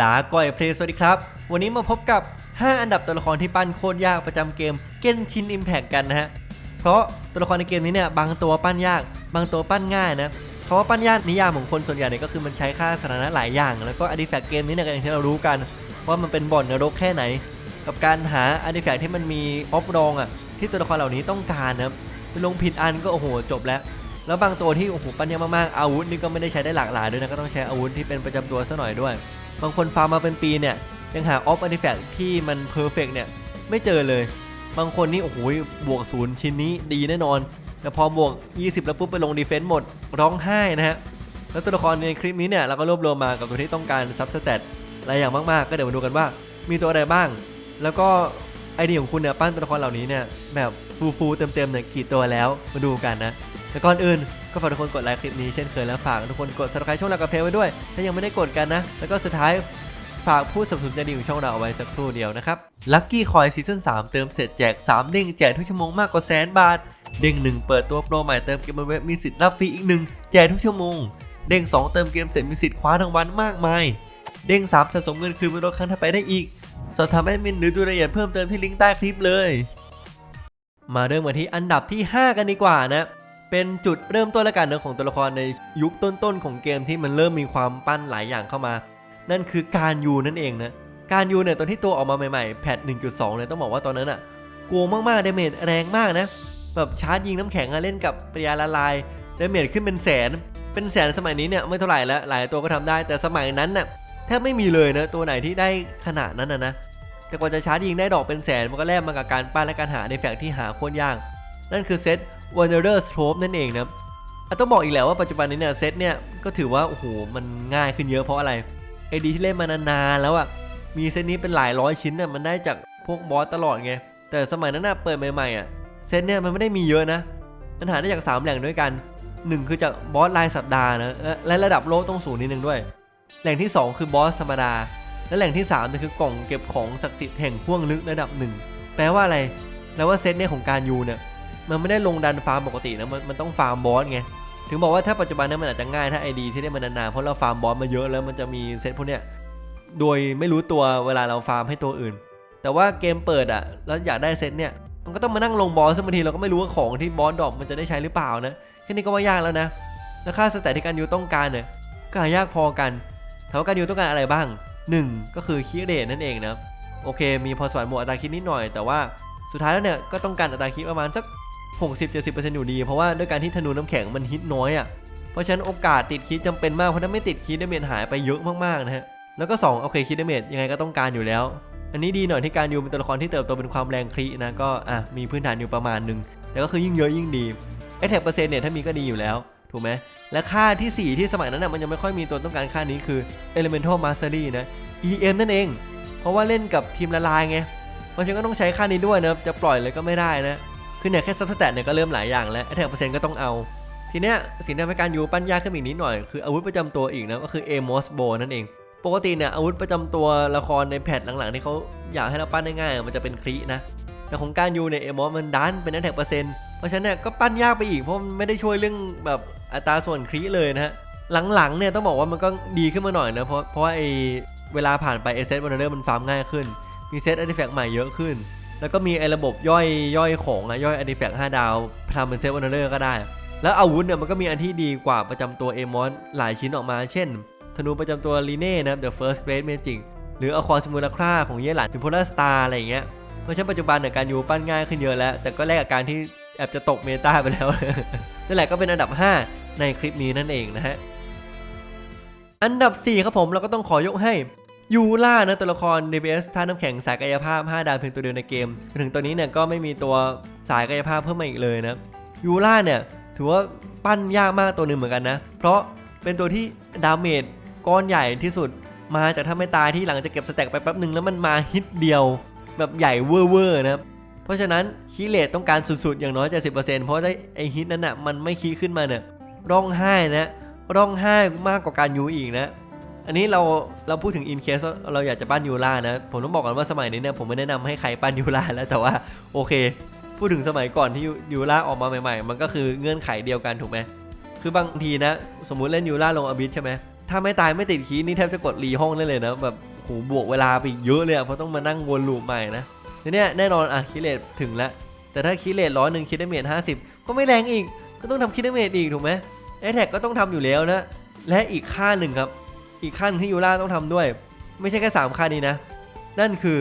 ลาก่อยเพลย์สวัสดีครับ วันนี้มาพบกับ 5 อันดับตัวละครที่ปั้นโคตรยากประจำเกมเกนชินอิมแพ t กันนะฮะ เพราะตัวละครในเกมนี้เนี่ยบางตัวปั้นยาก บางตัวปั้นง่ายนะเพราะว่าปั้นยากนิยามของคนส่วนใหญ่เนี่ยก็คือมันใช้ค่าสถานะหลายอย่าง แล้วก็อาร์ติแฟกเกมนี้เนี่ยก็อย่างที่เรารู้กัน ว่ามันเป็นบ่อนนรกแค่ไหน กับการหาอาร์ติแฟกที่มันมีออฟรองอะที่ตัวละครเหล่านี้ต้องการนะลงผิดอันก็โอ้โหจบแล้วแล้วบางตัวที่โอ้โหปั้นยากมากๆอาวุธนี่ก็ไม่ได้ใช้ได้หลากหลายด้วยนะก็ต้องใช้อาวุธที่เป็นประจำตัวซะหน่อยด้วย บางคนฟาร์มมาเป็นปีเนี่ยยังหาออฟอาร์ติแฟกที่มันเพอร์เฟกเนี่ยไม่เจอเลย บางคนนี่โอ้โหบวกศูนย์ชิ้นนี้ดีแน่นอน แต่พอบวก 20 แล้วปุ๊บไปลงดีเฟนต์หมดร้องไห้นะฮะแล้วตัวละครในคลิปนี้เนี่ยเราก็รวบรวมมากับตัวที่ต้องการซับสเตตหลายอย่างมากๆ ก็เดี๋ยวมาดูกันว่ามีตัวอะไรบ้าง แล้วก็ไอเดียของคุณเนี่ยปั้นตัวละครเหล่านี้เนี่ยแบบ ฟูฟูๆเต็มๆเนี่ยกี่ตัวแล้วมาดูกันนะแต่ก่อนอื่นก็ฝากทุกคนกดไลค์คลิปนี้เช่นเคยแล้วฝากทุกคนกด subscribe ช่องเรากับเพลไว้ด้วย ถ้ายังไม่ได้กดกันนะ แล้วก็สุดท้ายฝากผู้สนับสนุนใจดีของช่องเราเอาไว้สักครู่เดียวนะครับ Lucky Coin Season 3เติมเสร็จแจก3เด้งแจกทุกชั่วโมงมากกว่าแสนบาท เด้ง1เปิดตัวโปรใหม่เติมเกมบนเว็บมีสิทธิ์รับฟรีอีก1แจกทุกชั่วโมง เด้ง2เติมเกมเสร็จมีสิทธิ์คว้ารางวัลมากมาย เด้ง3สะสมเงินคืนเป็นรถครั้งถัดไปได้อีกสอบถามแอดมินหรือดูรายละเอียดเพิ่มเติมที่ลิงก์ใต้คลิปเลย มาเริ่มกันที่อันดับที่ 5 กันดีกว่านะเป็นจุดเริ่มต้นและกันเนอะของตัวละครในยุคต้นๆของเกมที่มันเริ่มมีความปั้นหลายอย่างเข้ามา นั่นคือการยูนั่นเองนะการยูเนี่ยตอนที่ตัวออกมาใหม่ๆแพท1.2เนี่ยต้องบอกว่าตอนนั้นอะโกงมากๆเดเมจแรงมากนะแบบชาร์จยิงน้ำแข็งเล่นกับปริยาละลายเดเมจขึ้นเป็นแสน เป็นแสนสมัยนี้เนี่ยไม่เท่าไหร่แล้วหลายตัวก็ทำได้แต่สมัยนั้นน่ะแทบไม่มีเลยนะตัวไหนที่ได้ขนาดนั้นนะนะ แต่กว่าจะชาร์จยิงได้ดอกเป็นแสนมันก็แลกมากับการปั้นและการหาในแฟกที่หาโคตรยาก นั่นคือเซต Wanderer Trope นั่นเองนะต้องบอกอีกแล้วว่าปัจจุบันนี้เนี่ยเซตเนี่ยก็ถือว่าโอ้โหมันง่ายขึ้นเยอะเพราะอะไรไอดีที่เล่นมานานๆแล้วอะมีเซตนี้เป็นหลายร้อยชิ้นน่ะมันได้จากพวกบอสตลอดไงแต่สมัยนั้นน่ะเปิดใหม่ๆอะเซตเนี่ยมันไม่ได้มีเยอะนะมันหาได้จาก 3 แหล่งด้วยกัน 1 คือจากบอสรายสัปดาห์นะและและระดับโลกต้องสูงนิดนึงด้วย แหล่งที่ 2 คือบอสธรรมดา และแหล่งที่3เนี่ยคือกล่องเก็บของศักดิ์สิทธิ์แห่งพ่วงลึกระดับหนึ่งแปลว่าอะไรแปลว่าเซตเนี่ยของการยูเนี่ยมันไม่ได้ลงดันฟาร์มปกตินะมันมันต้องฟาร์มบอสไงถึงบอกว่าถ้าปัจจุบันนี้มันอาจจะง่ายถ้าไอดีที่ได้มานานๆเพราะเราฟาร์มบอสมาเยอะแล้วมันจะมีเซตพวกเนี้ยโดยไม่รู้ตัวเวลาเราฟาร์มให้ตัวอื่น แต่ว่าเกมเปิดอะแล้วอยากได้เซตเนี่ยมันก็ต้องมานั่งลงบอสซึ่งบางทีเราก็ไม่รู้ว่าของที่บอสดรอปมันจะได้ใช้หรือเปล่านะแค่นี้ก็ว่ายากแล้วนะแล้วค่าสแตทที่การยูต้องการเนี่ยก็หายากพอกันถามว่าการยูต้องการอะไรบ้าง 1 ก็คือคีย์เรทนั่นเองนะโอเค มีพอสวรรค์หมวดอัตราคิดนิดหน่อย แต่ว่าสุดท้ายแล้วเนี่ยก็ต้องการอัตราคิดประมาณสัก 60-70%อยู่ดี เพราะว่าด้วยการที่ธนูน้ำแข็งมันฮิตน้อยอะ่ะเพราะฉะนั้นโอกาสติดคิดจำเป็นมากเพราะถ้าไม่ติดคิดดาเมจหายไปเยอะมากๆนะฮะแล้วก็2โอเคคิดดาเมจยังไงก็ต้องการอยู่แล้ว อันนี้ดีหน่อยที่การยูเป็นตัวละครที่เติบโตเป็นความแรงครีนะก็อะมีพื้นฐานอยู่ประมาณหนึ่งแต่ก็คือยิ่งเยอะยิ่งดีไอแท็กเปอร์เซ็นต์เนี่ยถ้ามีก็ดีอยู่แล้ว ถูกไหมและค่าทีสี่ 4 ที่สมัยนั้นนะมันยังไม่ค่อยมีตัวต้องการค่านี้คือ Elemental Mastery นะ EM นั่นเอง เพราะว่าเล่นกับทีมละลายไง เพราะฉะนั้นก็ต้องใช้ค่านี้ด้วยนะจะปล่อยเลยก็ไม่ได้นะคือเนี่ยแค่ซับสแตทเนี่ยก็เริ่มหลายอย่างแล้วแท็กเปอร์เซ็นต์ก็ต้องเอา ทีเนี้ยสิ่งที่ทำให้การยูปั้นยากขึ้นอีกนิดหน่อย คืออาวุธประจำตัวอีกนะก็คือ Amos Bow นั่นเองปกติเนี่ยอาวุธประจำตัวละครในแพทหลังๆที่เขาอยากให้เราปั้นได้ง่ายมันจะเป็นครีนะแต่ของการยูเนี่ยเอมอสมันดันเป็นแท็กเปอร์เซ็นต์ เพราะฉะนั้นเนี่ยก็ปั้นยากไปอีกเพราะมันไม่ได้ช่วยเรื่องแบบอัตราส่วนครีเลยนะฮะหลังๆเนี่ยต้องบอกว่ามันก็ดีขึ้นมาหน่อยนะเพราะเพราะว่าไอเวลาผ่านไปเอเซตวันเดอร์มันฟาร์มง่ายขึ้น มีเซตอาร์ติแฟกต์ใหม่เยอะขึ้น แล้วก็มีไอระบบย่อยย่อยของอะย่อยอาร์ติแฟกต์5ดาวทำเป็นเซตวันเดอร์ก็ได้ แล้วอาวุธเนี่ยมันก็มีอันที่ดีกว่าประจำตัวเอมอนหลายชิ้นออกมา เช่น ธนูประจำตัวลีเน่นะ The First Great Magic หรืออคอซิมูลาคราของเยหลันถึงโพลาสตาร์อะไรอย่างเงี้ย เพราะฉะนั้นปัจจุบันเนี่ยการยูปั้นง่ายขึ้นเยอะแล้ว แต่ก็แลกกับการที่ แอบจะตกเมตาไปแล้ว นั่นแหละก็เป็นอันดับ 5 ในคลิปนี้นั่นเองนะฮะ อันดับ 4 ครับผมเราก็ต้องขอยกให้ยูล่านะตัวละคร DBS ท่าน้ำแข็งสายกายภาพ 5 ดาวเพียงตัวเดียวในเกม ถึงตัวนี้เนี่ยก็ไม่มีตัวสายกายภาพเพิ่มมาอีกเลยนะยูล่าเนี่ยถือว่าปั้นยากมากตัวหนึ่งเหมือนกันนะ เพราะเป็นตัวที่ดาเมจก้อนใหญ่ที่สุดมาจากถ้าไม่ตายที่หลังจะเก็บสแต็กไปแป๊บหนึ่งแล้วมันมาฮิตเดียว แบบใหญ่เวอร์ๆนะครับ เพราะฉะนั้นคีย์เลตต้องการสุดๆอย่างน้อยจะสิเพราะถ้ไอฮิตนั้นอะมันไม่คีย์ขึ้นมาเนี่ยร้องไห้นะร้องไห้มากกว่าการยูอีกนะ อันนี้เราเราพูดถึงอินเคสเราอยากจะปั้นยูล่านะ ผมต้องบอกก่อนว่าสมัยนี้เนี่ยผมไม่แนะนำให้ใครปั้นยูล่าแล้วแต่ว่าโอเค พูดถึงสมัยก่อนที่ยูล่าออกมาใหม่ ๆ มันก็คือเงื่อนไขเดียวกันถูกไหมคือบางทีนะ สมมุติเล่นยูล่าลงอบิสใช่ไหมถ้าไม่ตายไม่ติดคีย์นี่แทบจะกดรีห้องได้เลยนะแบบโหบวกเวลาไปเยอะเลยอะเพราะต้องมานั่งวนลูปใหม่นะ ทีเนี้ยแน่นอนอะคิเลตถึงแล้วแต่ถ้าคิเลตร้อยหนึ่งคิดได้เมทห้าสิบก็ไม่แรงอีก ก็ต้องทำคิดได้เมทอีกถูกไหมแอทแท็กก็ต้องทำอยู่แล้วนะ และอีกค่าหนึ่งครับ อีกขั้นที่ยูล่าต้องทำด้วย ไม่ใช่แค่ 3 ค่านี้นะ นั่นคือ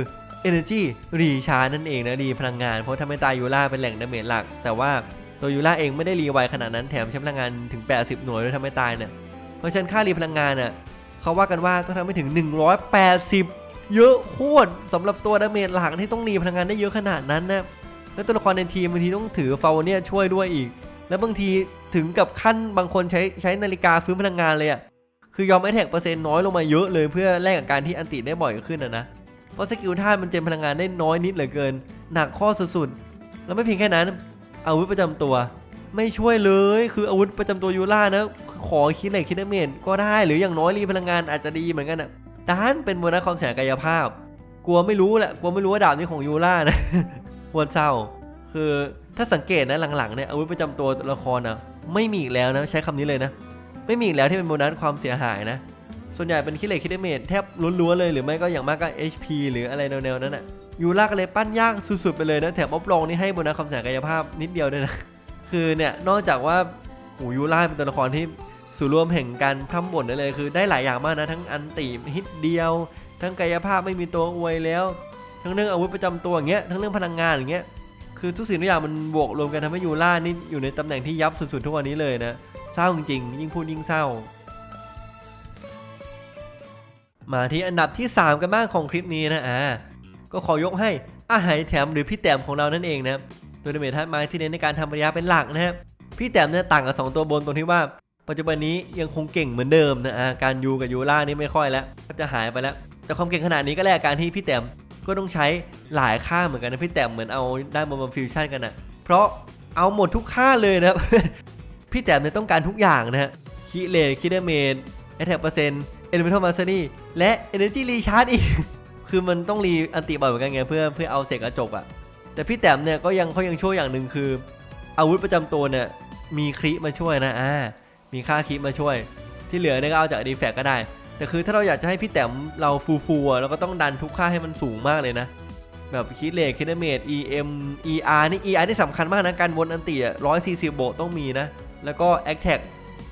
Energy รีชาร์นั่นเองนะรีพลังงาน เพราะถ้าไม่ตายยูล่าเป็นแหล่งดาเมจหลัก แต่ว่าตัวยูล่าเองไม่ได้รีไวขนาดนั้นแถมใช้พลังงานถึง 80 หน่วยด้วยถ้าไม่ตายเนี่ยเพราะฉะนั้นค่ารีพลังงานน่ะเขาว่ากันว่าต้องทำให้ถึง 180 เยอะโคตรสำหรับตัวดาเมจหลักที่ต้องรีพลังงานได้เยอะขนาดนั้นนะแล้วตัวละครในทีมบางทีต้องถือฟาวเนี่ยช่วยด้วยอีก แล้วบางทีถึงกับขั้นบางคนใช้ใช้นาฬิกาฟื้นพลังงานเลยอะคือยอมไอแท็กเปอร์เซ็นต์น้อยลงมาเยอะเลยเพื่อแลกกับการที่อันติได้บ่อยขึ้นนะนะเพราะสกิลท่ามันเจนพลังงานได้น้อยนิดเหลือเกิน หนักข้อสุดๆแล้วไม่เพียงแค่นั้น อาวุธประจำตัว ไม่ช่วยเลยคืออาวุธประจำตัวยูล่านะขอคิดอะไรคิดเมนก็ได้ หรืออย่างน้อยรีพลังงานอาจจะดีเหมือนกันอะ ด้านเป็นโบนัสความเสียกายภาพ กลัวไม่รู้แหละกลัวไม่รู้ว่าดาบนี้ของยูล่านะควรเศร้า คือถ้าสังเกตนะหลังๆเนี่ยอาวุธประจำตัวตัวละครนะไม่มีอีกแล้วนะใช้คำนี้เลยนะไม่มีอีกแล้วที่เป็นโบนัสความเสียหายนะ ส่วนใหญ่เป็นคิดเลขคิดเมทแทบล้วนๆเลยหรือไม่ก็อย่างมากก็ HP หรืออะไรแนวๆนั้นอะยูล่าก็เลยปั้นยากสุดๆไปเลยนะแถมออฟลองนี่ให้โบนัสความเสียหายกายภาพนิดเดียวด้วยนะคือเนี่ยนอกจากว่าโหยูล่าเป็นตัวละครที่ สู่รวมแห่งการพร่ำบ่นได้เลยคือได้หลายอย่างมากนะทั้งอันติฮิตเดียว ทั้งกายภาพไม่มีตัวอวยแล้ว ทั้งเรื่องอาวุธประจำตัวอย่างเงี้ยทั้งเรื่องพลังงานอย่างเงี้ยคือทุกสิ่งทุกอย่างมันบวกรวมกันทำให้ยูล่านี่อยู่ในตำแหน่งที่ยับสุดๆทุกวันนี้เลยนะเศร้าจริงๆยิ่งพูดยิ่งเศร้า มาที่อันดับที่ 3 กันบ้างของคลิปนี้นะอ่าก็ขอยกให้อาหายแถมหรือพี่แต้มของเรานั่นเองนะครับโดยเดเมทธาตุไม้ที่เน้นในการทำปริยาเป็นหลักนะครับพี่แต้มเนี่ยต่างกับ 2 ตัวบนตรงที่ว่า ปัจจุบันนี้ยังคงเก่งเหมือนเดิมนะการยูกับยูล่านี่ไม่ค่อยแล้วก็จะหายไปแล้ว แต่ความเก่งขนาดนี้ก็แลกการที่พี่แต้มก็ต้องใช้หลายค่าเหมือนกันนะพี่แต้มเหมือนเอาได้มามาฟิวชั่นกันนะเพราะเอาหมดทุกค่าเลยนะครับพี่แต้มเนี่ยต้องการทุกอย่างนะฮะคิเลนคิเดเมนแอทแทกเปอร์เซ็นต์ Elemental Mastery และ Energy Recharge อีก คือมันต้องรีอันติบ่อยเหมือนกันไงเพื่อเพื่อเอาเสกกระจกอะแต่พี่แต้มเนี่ยก็ยังเขายังช่วยอย่างหนึ่งคือ อาวุธประจำตัวเนี่ยมีคริมาช่วยนะอ่า มีค่าคริมาช่วย ที่เหลือเนี่ยก็เอาจากดีแฟกก็ได้ แต่คือถ้าเราอยากจะให้พี่แต้มเราฟูฟูอะเราก็ต้องดันทุกค่าให้มันสูงมากเลยนะ แบบคิดเลขคิดเมต EM ER นี่ ER นี่สำคัญมากนะการวนอันติอะ140โบต้องมีนะ แล้วก็ a c t a c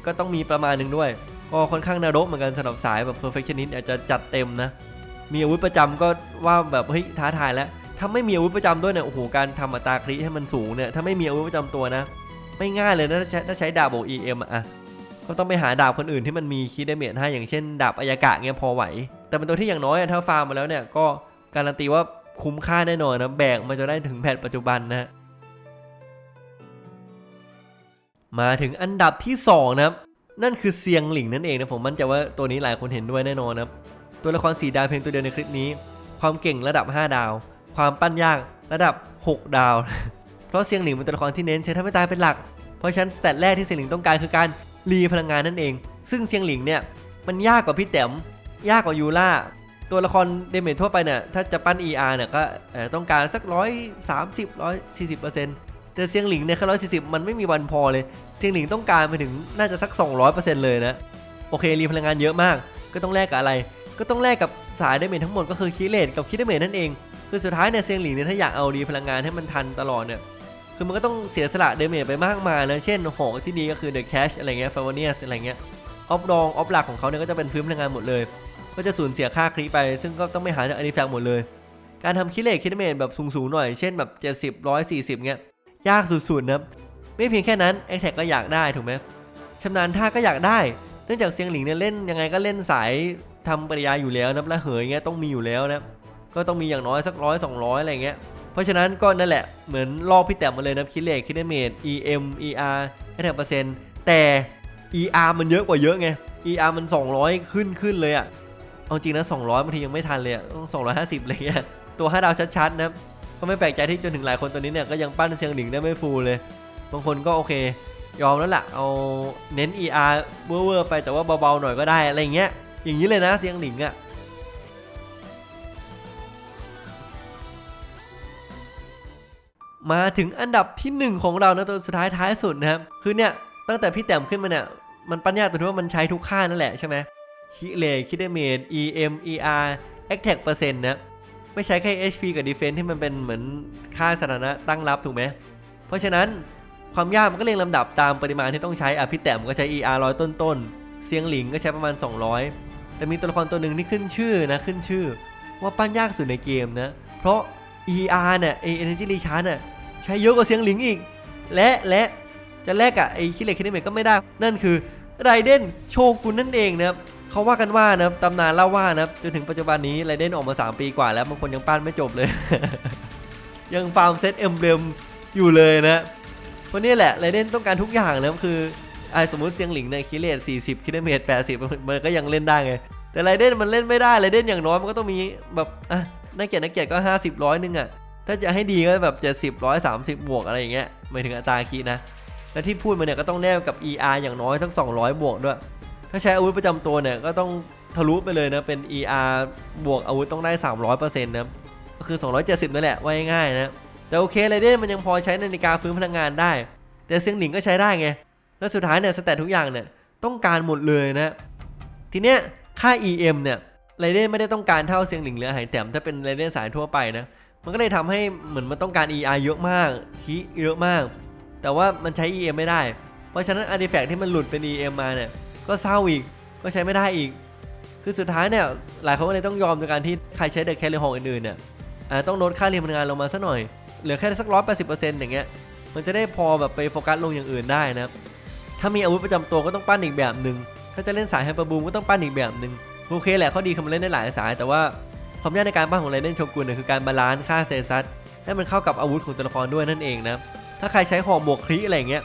ก็ต้องมีประมาณหนึ่งด้วย ก็ค่อนข้างนรกเหมือนกันสำหรับสายแบบ perfectionist อาจจะจัดเต็มนะ มีอาวุธประจำก็ว่าแบบเฮ้ยท้าทายแล้วถ้าไม่มีอาวุธประจำด้วยเนี่ยโอ้โหการทำอัตราคริให้มันสูงเนี่ยถ้าไม่มีอาวุธประจำตัวนะ ไม่ง่ายเลยนะถ้าใช้ถ้าใช้ดาบโบ EM อะอะ ก็ต้องไปหาดาบคนอื่นที่มันมีคีดเดเมจให้อย่างเช่น ดาบอายากะเงี้ยพอไหว แต่เป็นตัวที่อย่างน้อยถ้าฟาร์มมาแล้วเนี่ยก็การันตีว่าคุ้มค่าแน่นอนนะแบกมันจะได้ถึงแพทปัจจุบันนะมาถึงอันดับที่สองนะครับนั่นคือเซียงหลิงนั่นเองนะผมมั่นใจว่าตัวนี้หลายคนเห็นด้วยแน่นอนนะครับตัวละครสีดาวเพียงตัวเดียวในคลิปนี้ ความเก่งระดับ 5 ดาว ความปั้นยากระดับ 6 ดาว เพราะเซียงหลิงเป็นตัวละครที่เน้นใช้ทำให้ตายเป็นหลัก เพราะฉะนั้นสเตตแรกที่เซียงหลิงต้องการคือการ รีพลังงานนั่นเอง ซึ่งเซียงหลิงเนี่ยมันยากกว่าพี่แต้มยากกว่ายูล่าตัวละครเดเมจทั่วไปเนี่ยถ้าจะปั้น ER เนี่ยก็ต้องการสักร้อยสามสิบร้อยสี่สิบเปอร์เซ็นต์แต่เซียงหลิงเนี่ยแค่ร้อยสี่สิบมันไม่มีวันพอเลยเซียงหลิงต้องการไปถึงน่าจะสัก 200%เลยนะโอเครีพลังงานเยอะมาก ก็ต้องแลกกับอะไร ก็ต้องแลกกับสายเดเมจทั้งหมดก็คือคิเลตกับคิดเมจนั่นเองคือสุดท้ายเนี่ยเซียงหลิงเนี่ยถ้าอยากเอารีพลังงานให้มันทันตลอดเนี่ย คือมันก็ต้องเสียสละเดเมจไปมากมายนะเช่นหอกที่ดีก็คือเดอะแคชอะไรเงี้ยฟาวเนียสอะไรเงี้ยออฟดองออฟหลักของเขาเนี่ยก็จะเป็นฟื้นพลังงานหมดเลย ก็จะสูญเสียค่าครีไป ซึ่งก็ต้องไปหาจากอาริแฟกต์หมดเลย การทำคิเลตคิดเมจแบบสูงๆหน่อย เช่นแบบ 70 140เงี้ยยากสุดๆนะไม่เพียงแค่นั้นแอคแท็กก็อยากได้ถูกไหมชำนาญท่าก็อยากได้ เนื่องจากเซียงหลิงเนี่ยเล่นยังไงก็เล่นสายทำปริยาอยู่แล้วนะและเหยเงี้ยต้องมีอยู่แล้วนะก็ต้องมีอย่างน้อยสักร้อยสองร้อยอะไรเงี้ย เพราะฉะนั้นก็นั่นแหละเหมือนลอกพี่แต้มมาเลยนะคิดเลขคิดเมต EM ER แคแท็กเปอร์เซ็นต์แต่ ER มันเยอะกว่าเยอะไง ER มัน 200 ขึ้นขึ้นเลยอะเอาจริงนะ200บางทียังไม่ทันเลยอะต้อง250อะไรเงี้ยตัว5ดาวชัดๆนะก็ไม่แปลกใจที่จนถึงหลายคนตอนนี้เนี่ยก็ยังปั้นเซียงหลิงได้ไม่ฟูลเลย บางคนก็โอเค ยอมแล้วล่ะเอาเน้น ER เวอร์ๆไปแต่ว่าเบาๆหน่อยก็ได้อะไรเงี้ยอย่างนี้เลยนะเซียงหลิงอะ มาถึงอันดับที่ 1 ของเรานะตัวสุดท้ายท้ายสุดนะครับคือเนี่ยตั้งแต่พี่แต้มขึ้นมาเนี่ยมันปัญญาตรงที่ว่ามันใช้ทุกค่านั่นแหละใช่ไหมคิเลคิดเมด EM ER Attack เปอร์เซ็นต์นะไม่ใช้แค่ HP กับ Defense ที่มันเป็นเหมือนค่าสถานะตั้งรับถูกไหมเพราะฉะนั้นความยากมันก็เรียงลำดับตามปริมาณที่ต้องใช้อะพี่แต้มก็ใช้ ER ร้อยต้นๆเสียงหลิงก็ใช้ประมาณ 200 แต่มีตัวละครตัวหนึ่งที่ขึ้นชื่อนะขึ้นชื่อ ว่าปั้นยากสุดในเกมนะเพราะ ER เนี่ยไอ Energy Recharge น่ะ ใช้เยอะกว่าเสียงหลิงอีก และและจะแลกกับไอคิเลคิดเมดก็ไม่ได้ นั่นคือไรเดนโชกุนนั่นเองนะครับเขาว่ากันว่านะตำนานเล่าว่านะจนถึงปัจจุบันนี้ไรเดนออกมา 3 ปีกว่าแล้วบางคนยังปั้นไม่จบเลย ยังฟาร์มเซตเอ็มเบลมอยู่เลยนะเพราะนี่แหละไรเดนต้องการทุกอย่างนะคือไอสมมติเสียงหลิงในคิเลต40คิลเมตร80 มันก็ยังเล่นได้ไง แต่ไรเดนมันเล่นไม่ได้ไรเดนอย่างน้อยมันก็ต้องมีแบบอะนักเกียรตินักเกียรติก็ 50ร้อยนึงอะ ถ้าจะให้ดีก็แบบ70ร้อย30บวกอะไรอย่างเงี้ยหมายถึงอัตราคีนะ และที่พูดมาเนี่ยก็ต้องแนบกับ ER อย่างน้อยทั้ง 200 บวกด้วย ถ้าใช้อาวุธประจำตัวเนี่ยก็ต้องทะลุไปเลยนะเป็น ER บวกอาวุธต้องได้ 300%นะก็คือ 270นั่นแหละว่าง่ายๆนะแต่โอเคไรเดนมันยังพอใช้นาฬิกาฟื้นพลังงานได้ แต่เซียงหลิงก็ใช้ได้ไง แล้วสุดท้ายเนี่ยสแตททุกอย่างเนี่ยต้องการหมดเลยนะ ทีเนี้ยค่า EM เนี่ยไรเดนไม่ได้ต้องการเท่าเซียงหลิงหรือหายแต้มถ้าเป็นไรเดนสายทั่วไปนะ มันก็เลยทำให้เหมือนมันต้องการ ER เยอะมากคีเยอะมาก แต่ว่ามันใช้ EM ไม่ได้ เพราะฉะนั้น artifact ที่มันหลุดเป็น EM มาเนี่ยก็เศร้าอีกก็ใช้ไม่ได้อีก คือสุดท้ายเนี่ยหลายคนก็เลยต้องยอมในการที่ใครใช้เดอะแคลิฮองอื่นๆเนี่ยต้องลดค่าเรียนพลังงานลงมาสักหน่อย เหลือแค่สักร้อยแปดสิบเปอร์เซ็นต์อย่างเงี้ยมันจะได้พอแบบไปโฟกัสลงอย่างอื่นได้นะถ้ามีอาวุธประจำตัวก็ต้องปั้นอีกแบบหนึ่งถ้าจะเล่นสายไฮเปอร์บูมก็ต้องปั้นอีกแบบหนึ่งโอเคแหละเขาดีคือมันเล่นได้หลายสายแต่ว่า ความยากในการปั้นของไรเดนโชกุนเนี่ยคือการบาลานซ์ค่าเซซัสให้มันเข้ากับอาวุธของตัวละครด้วยนั่นเองนะถ้าใครใช้หอกบวกคลิอะไรเงี้ย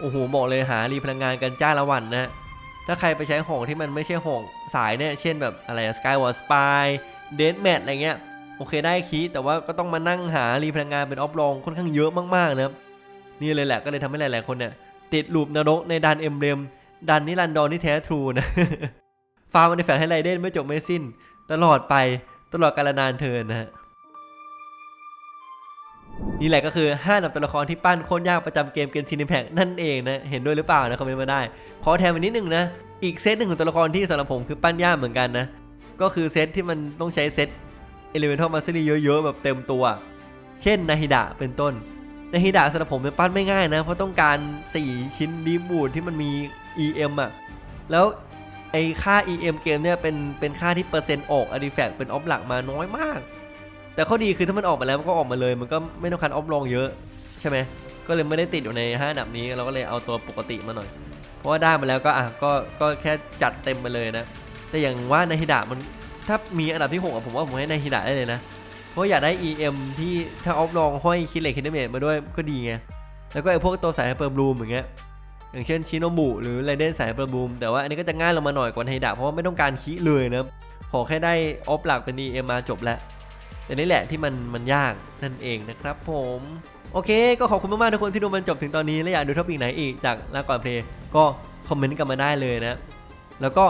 โอ้โหบอกเลยหารีพลังงานกันจ้าละวันนะถ้าใครไปใช้หอกที่มันไม่ใช่หอกสายเนี่ยเช่นแบบอะไรสกายวอร์สปายเดนแมทอะไรเงี้ยโอเคได้คีแต่ว่าก็ต้องมานั่งหารีพลังงานเป็นออฟลองค่อนข้างเยอะมากๆนะครับนี่เลยแหละก็เลยทำให้หลาย ๆ คนเนี่ยติดลูปนรกในดันเอ็มเบมดันนิรันดรที่แท้ทรูนะฟาร์มมันในแฝงให้ไรเดนไม่จบไม่สิ้น ตลอดไป ลอดกาลนานเทินนะฮะนี่แหละก็คือ5อันดับตัวละครที่ปั้นโคตรยากประจำเกมเกมชินิแพ t นั่นเองนะเห็นด้วยหรือเปล่านะคอมเมนต์มาได้ขอแถมอีกนิดหนึ่งนะอีกเซตหนึ่งของตัวละครที่สำหรับผมคือปั้นยากเหมือนกันนะก็คือเซตที่มันต้องใช้เซต Elemental Mastery เยอะๆแบบเต็มตัว เช่นนาฮิดะเป็นต้นนาฮิดะสำหรับผมเป็นปั้นไม่ง่ายนะ เพราะต้องการ 4 ชิ้นดีบูดที่มันมี EM อะแล้ว ไอค่า EM เกมเนี่ยเป็นเป็นค่าที่เปอร์เซ็นต์ออก artifact เป็นออฟหลักมาน้อยมาก แต่ข้อดีคือถ้ามันออกมาแล้วมันก็ออกมาเลย มันก็ไม่ต้องการออฟลองเยอะใช่ไหมก็เลยไม่ได้ติดอยู่ใน5อันดับนี้เราก็เลยเอาตัวปกติมาหน่อย เพราะว่าได้มาแล้วก็อะก็ก็แค่จัดเต็มไปเลยนะ แต่อย่างว่าในฮิดะมันถ้ามีอันดับที่6อะผมว่าผมให้ในฮิดะได้เลยนะ เพราะอยากได้ EM ที่ถ้าออฟลองห้อยคิดเล็กคิดเมตมาด้วยก็ดีไงแล้วก็ไอพวกตัวสายเปอร์บลูมอย่างเงี้ย อย่างเช่นชิโนบุหรือไรเดนสายปร์บลูม แต่ว่าอันนี้ก็จะง่ายลงมาหน่อยกว่าในฮิดะเพราะว่าไม่ต้องการคิเลยนะขอแค่ได้ออฟหลักเป็น EM มาจบแล้วแต่นี่แหละที่มันมันยากนั่นเองนะครับผมโอเค ก็ขอบคุณมากๆทุกคนที่ดูมันจบถึงตอนนี้ และอยากดูท็อปิกไหนอีกจากลาก่อนเพลย์ก็คอมเมนต์กันมาได้เลยนะ แล้วก็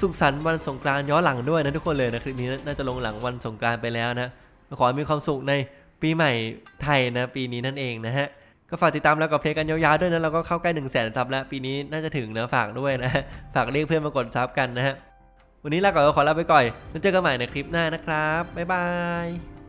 สุขสันต์วันสงกรานต์ย้อนหลังด้วยนะทุกคนเลยนะคลิปนี้น่าจะลงหลังวันสงกรานต์ไปแล้วนะขอให้มีความสุขในปีใหม่ไทยนะ ปีนี้นั่นเองนะฮะ ก็ฝากติดตามแล้วก็เพลงกันยาวๆด้วยนะเราก็เข้าใกล้หนึ่งแสนซับแล้วปีนี้น่าจะถึงนะฝากด้วยนะฝากเรียกเพื่อนมากดซับกันนะฮะวันนี้ลาก่อนก็ขอลาไปก่อนแล้วเจอกันใหม่ในคลิปหน้านะครับบ๊ายบาย